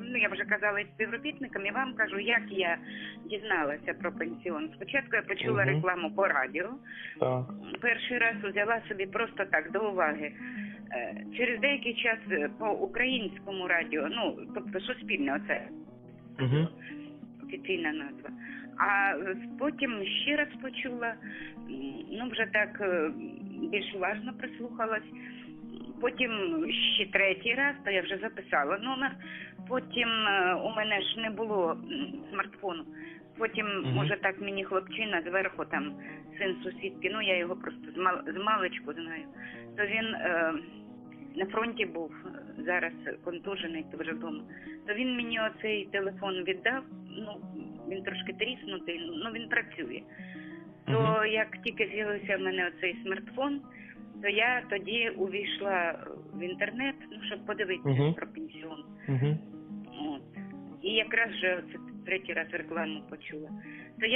ну я вже казала і співробітникам, і вам кажу, як я дізналася про пенсіон. Спочатку я почула Мгм. рекламу по радіо. Так. Перший раз взяла собі просто так до уваги. Е, Через деякий час е, по українському радіо, ну тобто суспільне, оце Угу. офіційна назва. А потім ще раз почула, ну вже так е, більш уважно прислухалась. Потім ще третій раз, то я вже записала номер. Потім е, у мене ж не було смартфону. Потім, Мгм. може, так мені хлопчина зверху, там син сусідки, ну я його просто з, мал, з маличку знаю. То він е, на фронті був, е, зараз контужений, то вже вдома. То він мені оцей телефон віддав. Ну він трошки тріснутий, ну він працює. То як тільки з'явився в мене оцей смартфон, то я тоді увійшла в інтернет, ну щоб подивитися угу. про пенсіон. Угу. От. І якраз вже це третій раз рекламу почула. То я